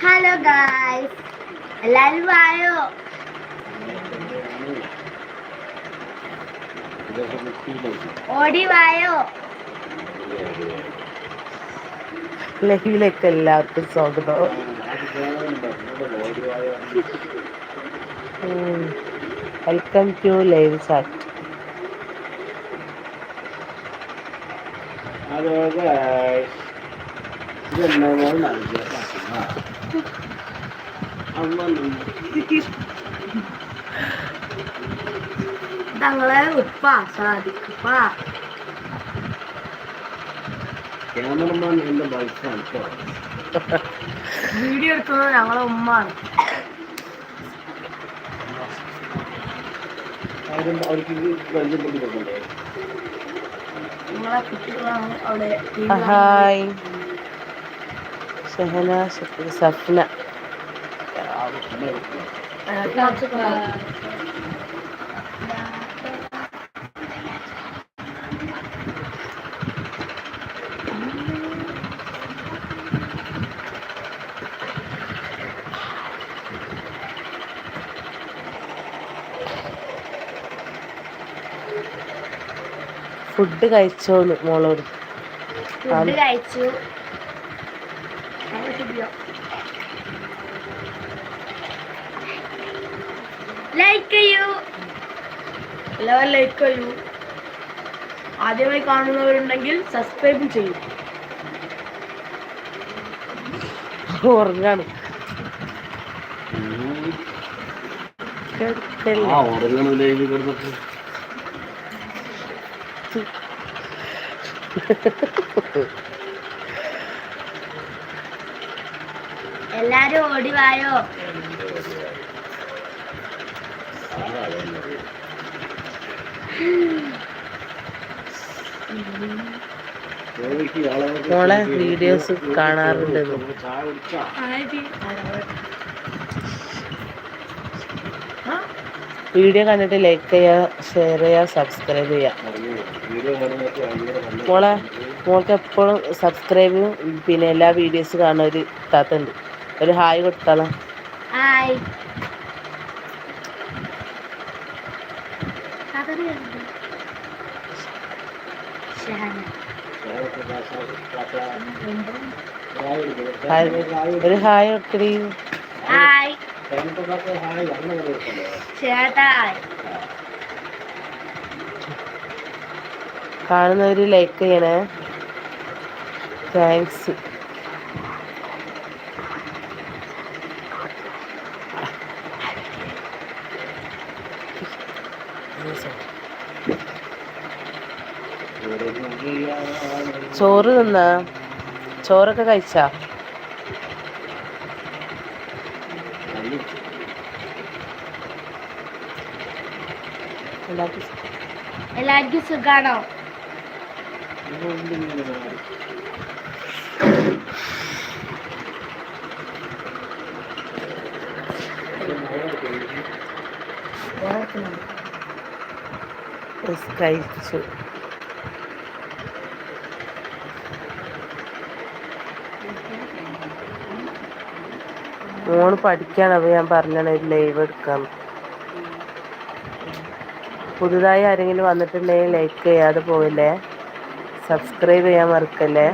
Hello guys എല്ലാരും വായോ? ഓടി വായോ? ലഹിയിലേക്ക് എല്ലാവർക്കും സ്വാഗതം. വെൽക്കം ടു ലൈവ് ചാറ്റ് തങ്ങളെ ഉപ്പ സാധിക്കുപ്പ ക്യാമറമാൻ എന്റെ ബൈക്കാണ് വീഡിയോ എടുക്കുന്നത് ഞങ്ങളെ ഉമ്മാണ് അവർക്ക് പരിചയപ്പെട്ട് കൊടുക്കണ്ടേ നിങ്ങളെ കുട്ടികളാണ് അവിടെ ഹായ്. ഷഹന സഫ്ന. ഫുഡ് കഴിച്ചോന്ന് മോളോട്. ഫുഡ് കഴിച്ചു. ലൈക്ക് ചെയ്യൂ. എല്ലാവരും ലൈക്ക് ചെയ്യൂ. ആദ്യമായി കാണുന്നവരുണ്ടെങ്കിൽ സബ്സ്ക്രൈബ് ചെയ്യൂ. ഉറങ്ങാണ്. ആ ഉറങ്ങണ. ലൈവ് കിടന്നിട്ട് എല്ലാരും ഓടി വായോ? മോളെ വീഡിയോസ് കാണാറുണ്ട് ചായ കുടിച്ചാ വീഡിയോ കണ്ടിട്ട് ലൈക്ക് ചെയ്യുക ഷെയർ ചെയ്യുക സബ്സ്ക്രൈബ് ചെയ്യുക മോളെ മോൾക്ക് എപ്പോഴും സബ്സ്ക്രൈബും പിന്നെ എല്ലാ വീഡിയോസ് കാണുന്ന ഒരു താത്തുണ്ട്. ഒരു ഹായ് കൊടുത്താളാ. ഒരു ഹായ് ഒത്തിരി ഹായ്. കാണുന്നവർ ലൈക്ക് ചെയ്യണേ. താങ്ക്സ് ചോറ് തിന്നാ? ചോറൊക്കെ കഴിച്ചാ? എല്ലാവർക്കും സുഖാണോ? കഴിച്ചു മോൾ പഠിക്കാണ് അപ്പോൾ ഞാൻ പറഞ്ഞാണ് ലൈവ് എടുക്കാം. പുതുതായി ആരെങ്കിലും വന്നിട്ടുണ്ടെങ്കിൽ ലൈക്ക് ചെയ്യാതെ പോവില്ലേ? സബ്സ്ക്രൈബ് ചെയ്യാൻ മറക്കല്ലേ?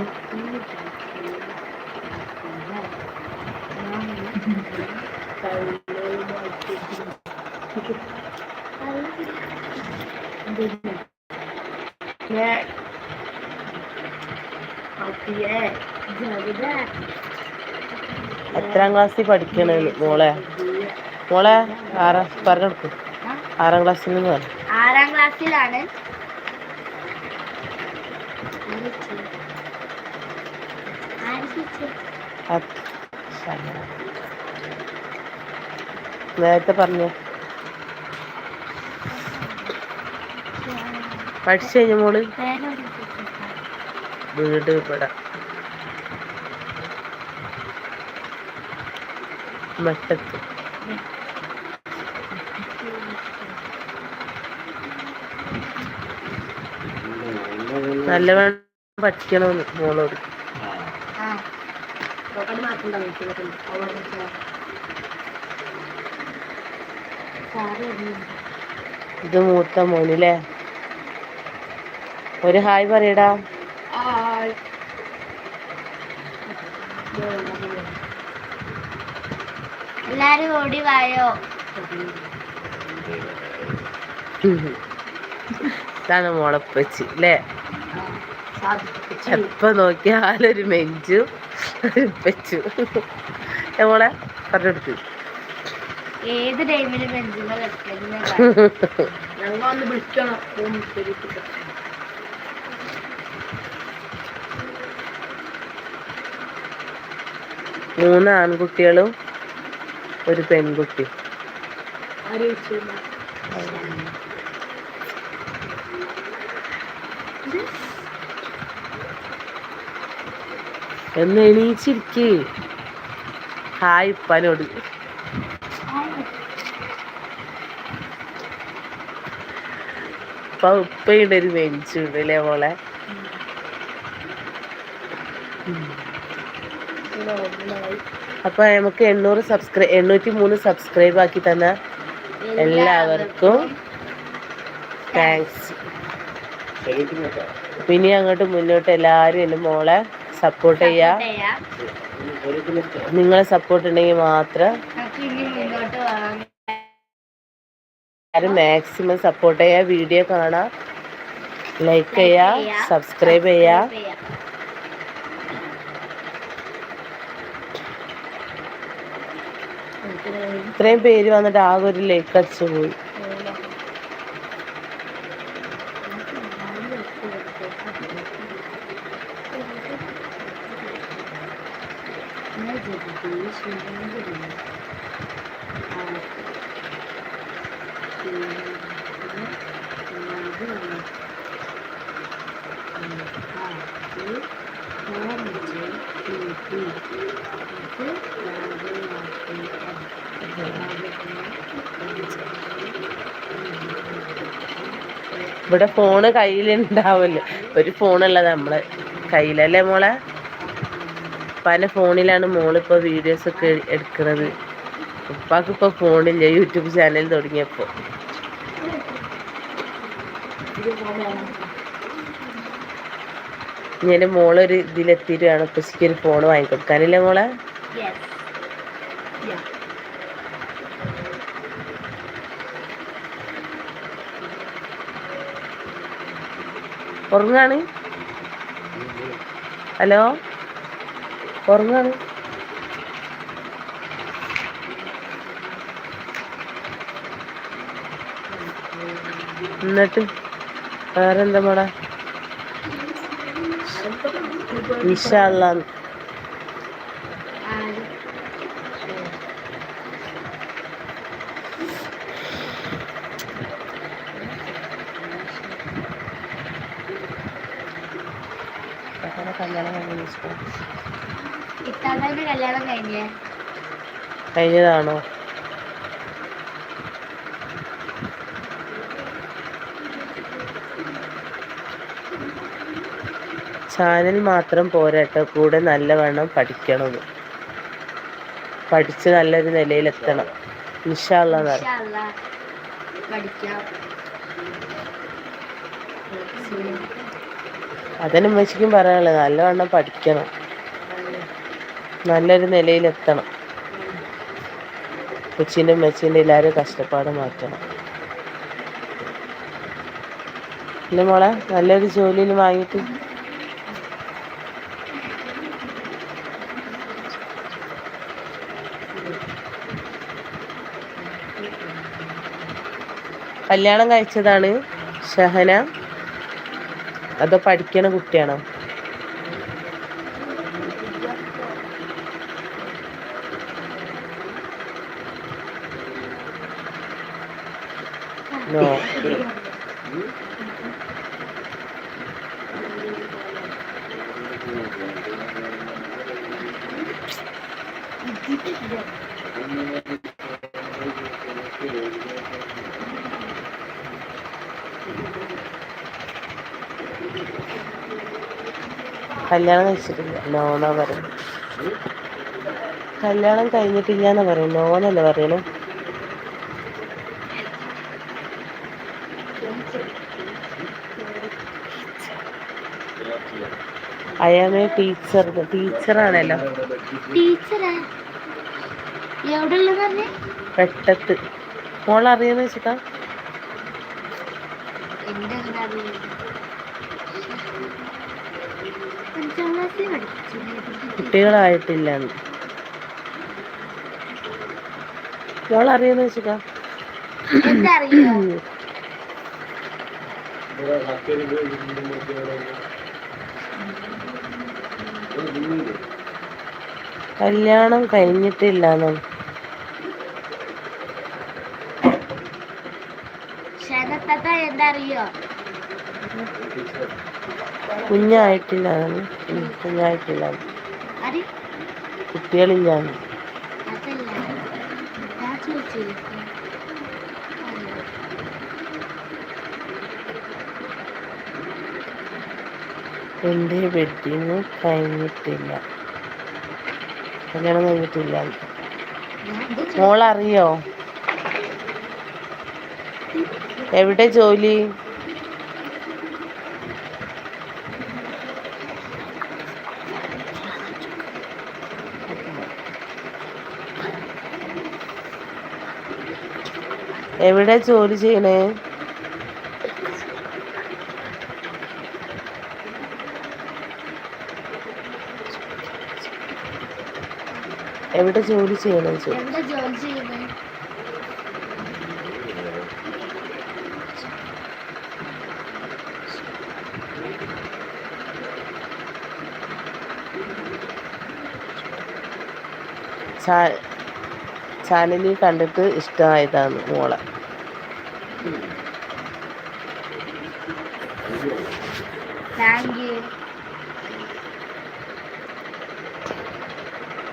എത്രാം ക്ലാസ്സിൽ പഠിക്കണ മോളെ? മോളെ ആറാം പറഞ്ഞു കൊടുക്കും. ആറാം ക്ലാസ്സിൽ നിന്ന് പറഞ്ഞു ക്ലാസ്സിലാണ്. നേരത്തെ പറഞ്ഞു. പഠിച്ചു കഴിഞ്ഞ മോൾ? വീട് ഇവിടെ. മട്ടത്ത് നല്ലവണ്ണം പഠിക്കണമെന്ന് മോളോട്. ഇത് മൂത്ത മോനില്ലേ? ഒരു ഹായ് പറയടാ. എല്ലാരും ഓടി വായോ? ഇതാണ് മോളപ്പച്ചി അല്ലേ എപ്പോ നോക്കിയാലൊരു മെഞ്ചു ഒരു പെച്ചു ഏ മോളെ പറഞ്ഞെടുത്ത് ഏത് ടൈമിലും ഞങ്ങൾ വിളിക്കണം. മൂന്ന് ആൺകുട്ടികളും ഒരു പെൺകുട്ടി. എന്ന് എണീച്ചിരിക്ക്. ഹായ് ഉപ്പാനോട്. ഇപ്പൊ ഉപ്പയുടെ ഒരു മെനിച്ചുണ്ട് അല്ലേ മോളെ? അപ്പൊ നമുക്ക് എണ്ണൂറ് സബ്സ്ക്രൈ എണ്ണൂറ്റി മൂന്ന് സബ്സ്ക്രൈബ് ആക്കി തന്ന എല്ലാവർക്കും താങ്ക്സ് പിന്നെ അങ്ങോട്ട് മുന്നോട്ട് എല്ലാവരും എന്റെ മോളെ സപ്പോർട്ട് ചെയ്യുക ചെയ്യാം. നിങ്ങളെ സപ്പോർട്ട് ഉണ്ടെങ്കിൽ മാത്രം എല്ലാവരും മാക്സിമം സപ്പോർട്ട് ചെയ്യുക വീഡിയോ കാണാം. ലൈക്ക് ചെയ്യുക സബ്സ്ക്രൈബ് ചെയ്യുക ഇത്രയും പേര് വന്നിട്ട് ആകെ ഒരു ലൈക്ക് അടിച്ചു പോയി. ഇവിടെ ഫോണ് കയ്യിലുണ്ടാവല്ലോ ഒരു ഫോണല്ലത് നമ്മളെ കയ്യിലല്ലേ മോളെ? പല ഫോണിലാണ് മോളിപ്പോൾ വീഡിയോസ് ഒക്കെ എടുക്കുന്നത് ഉപ്പാക്ക് ഫോണില്ല യൂട്യൂബ് ചാനൽ തുടങ്ങിയപ്പോ. ഇങ്ങനെ മോളൊരു ഇതിലെത്തിയിട്ടാണ് ഉപ്പച്ചിക്ക് ഒരു ഫോൺ വാങ്ങിക്കൊടുക്കാനില്ലേ മോളെ? ഉറങ്ങാണ്? ഹലോ? ഉറങ്ങാണ്? എന്നിട്ട് വേറെന്താ മോടാ ഇൻഷാല്ലാ ആര്? കല്യാണം കഴിഞ്ഞ ഇഷ്ടം ഇത്താത്തന്റെ കല്യാണം കഴിഞ്ഞേ? കഴിഞ്ഞതാണോ? ചാനൽ മാത്രം പോരാട്ടോ കൂടെ നല്ലവണ്ണം പഠിക്കണം പഠിച്ച് നല്ലൊരു നിലയിലെത്തണം. എത്തണം ഇൻഷാ അല്ലാ. പഠിക്കാം. അതന്നെ ഉമ്മച്ചിക്കും പറയാനുള്ളത്. നല്ലവണ്ണം പഠിക്കണം. നല്ലൊരു നിലയിലെത്തണം. ഉച്ചിന്റെ ഉമ്മച്ചിന്റെ എല്ലാവരും കഷ്ടപ്പാട് മാറ്റണം. അല്ലേ മോളെ? നല്ലൊരു ജോലിയിൽ വാങ്ങിയിട്ട്. കല്യാണം കഴിച്ചതാണ് ഷഹന. അതോ പഠിക്കണ കുട്ടിയാണോ? നോ. കല്യാണം കഴിച്ചിട്ടില്ല. നോന്നാ പറയുന്നത് കല്യാണം കഴിഞ്ഞിട്ടില്ല എന്നാ പറയും നോന്നല്ലേ പറയണേ അയാമേ ടീച്ചർ ടീച്ചറാണല്ലോ പെട്ടത്ത്. മോൾ അറിയാന്ന് വെച്ചിട്ടാ എന്റെ അങ്ങനെ അറിയില്ല അഞ്ചാം ക്ലാസ്സിൽ പഠിച്ചു കുട്ടികളായിട്ടില്ല മോൾ അറിയാന്ന്. കല്യാണം കഴിഞ്ഞിട്ടില്ല ക്ഷണത്തത്ത എന്താ അറിയോ? ടീച്ചർ. കുഞ്ഞായിട്ടില്ല. കുഞ്ഞായിട്ടില്ല കുട്ടികളില്ല എന്റെ വെഡിങ് കഴിഞ്ഞിട്ടില്ല. കല്യാണം കഴിഞ്ഞിട്ടില്ല. മോളറിയോ? എവിടെ ജോലി? എവിടെ ജോലി ചെയ്യണേ? എവിടെ ജോലി ചെയ്യണേ ചോദിച്ചു. ചാനലിൽ കണ്ടിട്ട് ഇഷ്ടമായതാണ് മോളെ.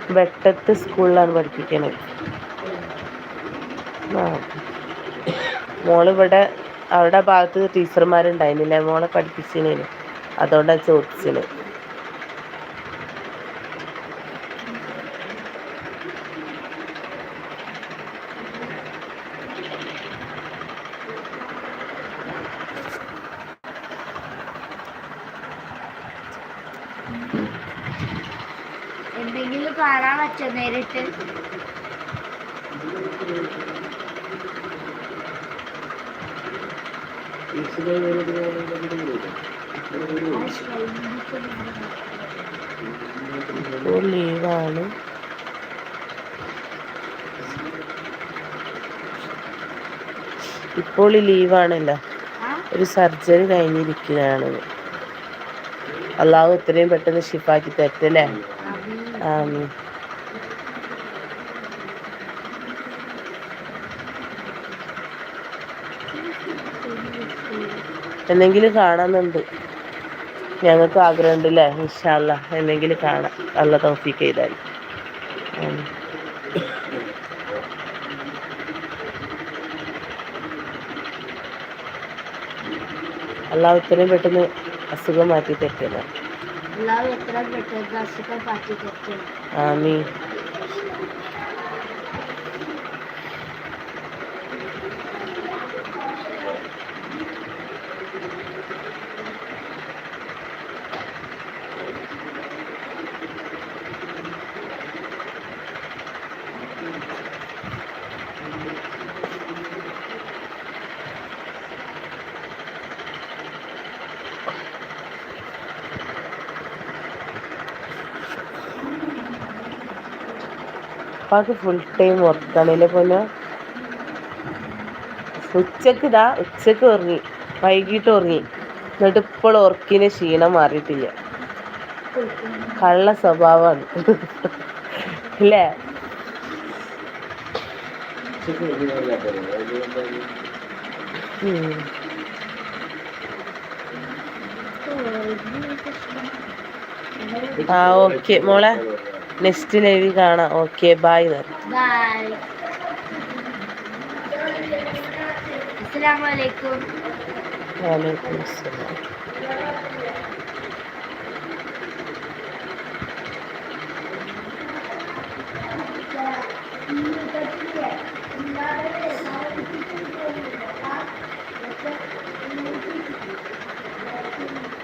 വെട്ടത്ത് സ്കൂളിലാണ് പഠിപ്പിക്കണത്. ആ. മോളിവിടെ അവിടെ ഭാഗത്ത് ടീച്ചർമാരുണ്ടായിരുന്നില്ല. മോളെ പഠിപ്പിച്ചതിന് അതുകൊണ്ടാണ് ചോദിച്ചത്. എന്തെങ്കിലും കാണാൻ പറ്റോ നേരിട്ട്. ഇപ്പോൾ ലീവാണ്. ഇപ്പോൾ ഈ ലീവാണല്ലോ ഒരു സർജറി കഴിഞ്ഞിരിക്കുകയാണ്. അള്ളാഹു എത്രയും പെട്ടെന്ന് ഷിഫാക്കി തരത്തില്ലേ എന്തെങ്കിലും കാണാന്നുണ്ട് ഞങ്ങൾക്ക് ആഗ്രഹമുണ്ട് അല്ലേ ഇൻഷാല്ല എന്നെങ്കിലും കാണാം അല്ല തോഫിക്ക് ചെയ്താൽ. അല്ല ഇത്രയും പെട്ടെന്ന് అసుగమాతి పెట్టిన ఆమె ഉപ്പാക്ക് ഫുൾ ടൈം വർക്കാണല്ലേ പൊന്നോ? ഉച്ചയ്ക്ക് ഇതാ ഉച്ചയ്ക്ക് ഉറങ്ങി. വൈകിട്ട് ഉറങ്ങി. എന്നിട്ട് ഇപ്പോൾ ഉറക്കിന് ക്ഷീണം മാറിയിട്ടില്ല. കള്ള സ്വഭാവമാണ് അല്ലേ. ആ ഓക്കെ. മോളെ? നെക്സ്റ്റ് ലൈവ് കാണാം. ഓക്കെ ബായ് വാലൈക്കും അസ്സലാം.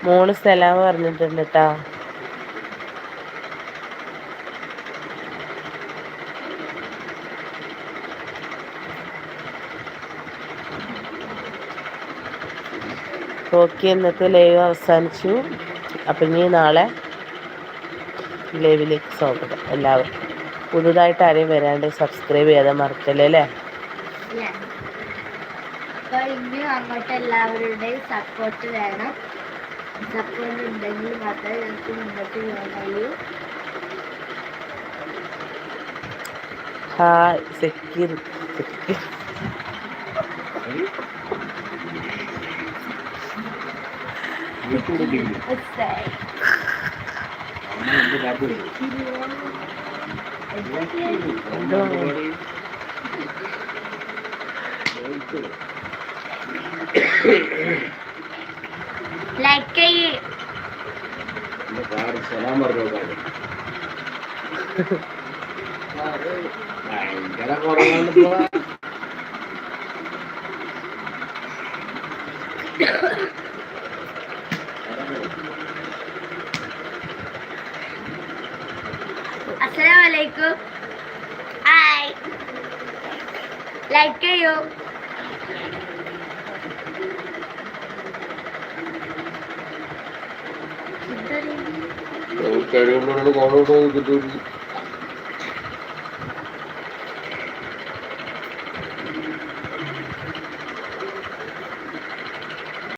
മോൾ സലാം പറഞ്ഞിട്ടുണ്ട് കേട്ടോ ഓക്കെ ഇന്നത്തെ ലൈവ് അവസാനിച്ചു. അപ്പം ഇനി നാളെ ലൈവിലേക്ക് സ്വാഗതം. എല്ലാവർക്കും പുതുതായിട്ട് ആരെയും വരാണ്ട് സബ്സ്ക്രൈബ് ചെയ്യാതെ മറക്കല്ലേ അല്ലേ? Yes. ഇനിയും അങ്ങോട്ട് എല്ലാവരുടെയും സപ്പോർട്ട് വേണം. സപ്പോർട്ട് ഉണ്ടെങ്കിൽ മാത്രമേ ഞങ്ങൾക്ക് മുന്നോട്ട് പോകാൻ കഴിയൂ. ഹായ് സെക്യൂർ സെക്യൂർ ലൈക്ക് ചെയ്യ് സലാം പറഞ്ഞു ഭയങ്കര കുറവാണ് അസ്സലാമലൈക്കും ഹായ് ലൈക്ക് ചെയ്യൂ. കഴിവുള്ളവരോട് കോളോട് കിട്ടും